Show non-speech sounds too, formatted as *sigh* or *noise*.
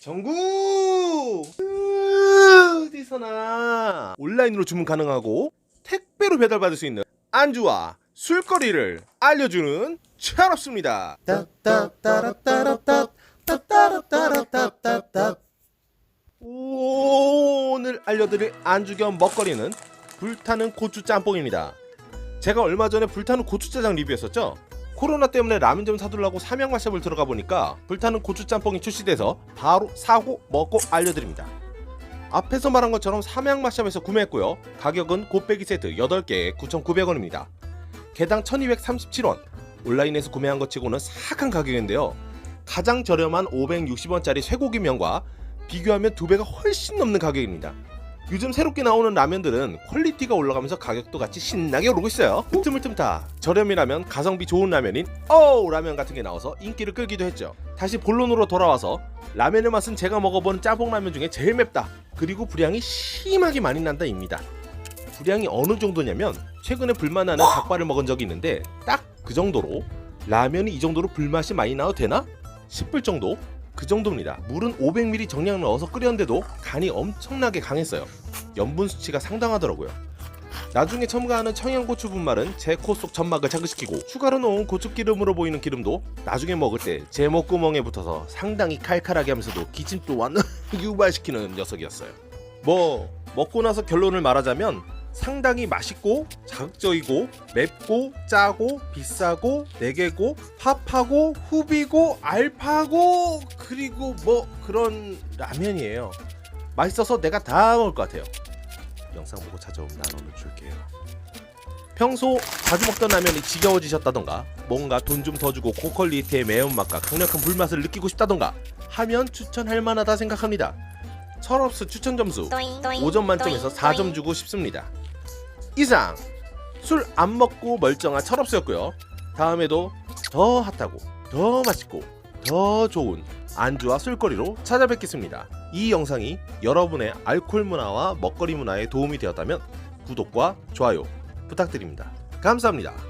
정구 어디서나 온라인으로 주문 가능하고 택배로 배달받을 수 있는 안주와 술거리를 알려주는 철없습니다. 오늘 알려드릴 안주 겸 먹거리는 불타는 고추 짬뽕입니다. 제가 얼마 전에 불타는 고추짜장 리뷰했었죠? 코로나 때문에 라면점 사두려고 삼양마샵을 들어가 보니까 불타는 고추짬뽕이 출시돼서 바로 사고 먹고 알려드립니다. 앞에서 말한 것처럼 삼양마샵에서 구매했고요. 가격은 곱빼기 세트 8개에 9,900원입니다. 개당 1,237원. 온라인에서 구매한 것 치고는 사악한 가격인데요. 가장 저렴한 560원짜리 쇠고기면과 비교하면 두 배가 훨씬 넘는 가격입니다. 요즘 새롭게 나오는 라면들은 퀄리티가 올라가면서 가격도 같이 신나게 오르고 있어요. 틈을 틈타 저렴이라면 가성비 좋은 라면인 어우 라면 같은 게 나와서 인기를 끌기도 했죠. 다시 본론으로 돌아와서 라면의 맛은 제가 먹어본 짬뽕 라면 중에 제일 맵다. 그리고 불향이 심하게 많이 난다입니다. 불향이 어느 정도냐면 최근에 불맛나는 닭발을 먹은 적이 있는데 딱 그 정도로 라면이 이 정도로 불맛이 많이 나도 되나 싶을 정도 그 정도입니다. 물은 500ml 정량 넣어서 끓였는데도 간이 엄청나게 강했어요. 염분 수치가 상당하더라고요. 나중에 첨가하는 청양고추 분말은 제 코 속 점막을 자극시키고 추가로 넣은 고추기름으로 보이는 기름도 나중에 먹을 때 제 목구멍에 붙어서 상당히 칼칼하게 하면서도 기침 또한 *laughs* 유발시키는 녀석이었어요. 뭐 먹고 나서 결론을 말하자면 상당히 맛있고 자극적이고 맵고 짜고 비싸고 내게고 팝하고 후비고 알파고 그리고 뭐 그런 라면이에요. 맛있어서 내가 다 먹을 것 같아요. 영상 보고 찾아온 만 원을 줄게요. 평소 자주 먹던 라면이 지겨워지셨다던가 뭔가 돈 좀 더 주고 고퀄리티의 매운맛과 강력한 불맛을 느끼고 싶다던가 하면 추천할 만하다 생각합니다. 철업스 추천 점수 5점 만점에서 4점 주고 싶습니다. 이상 술 안 먹고 멀쩡한 철없었고요. 다음에도 더 핫하고 더 맛있고 더 좋은 안주와 술거리로 찾아뵙겠습니다. 이 영상이 여러분의 알코올 문화와 먹거리 문화에 도움이 되었다면 구독과 좋아요 부탁드립니다. 감사합니다.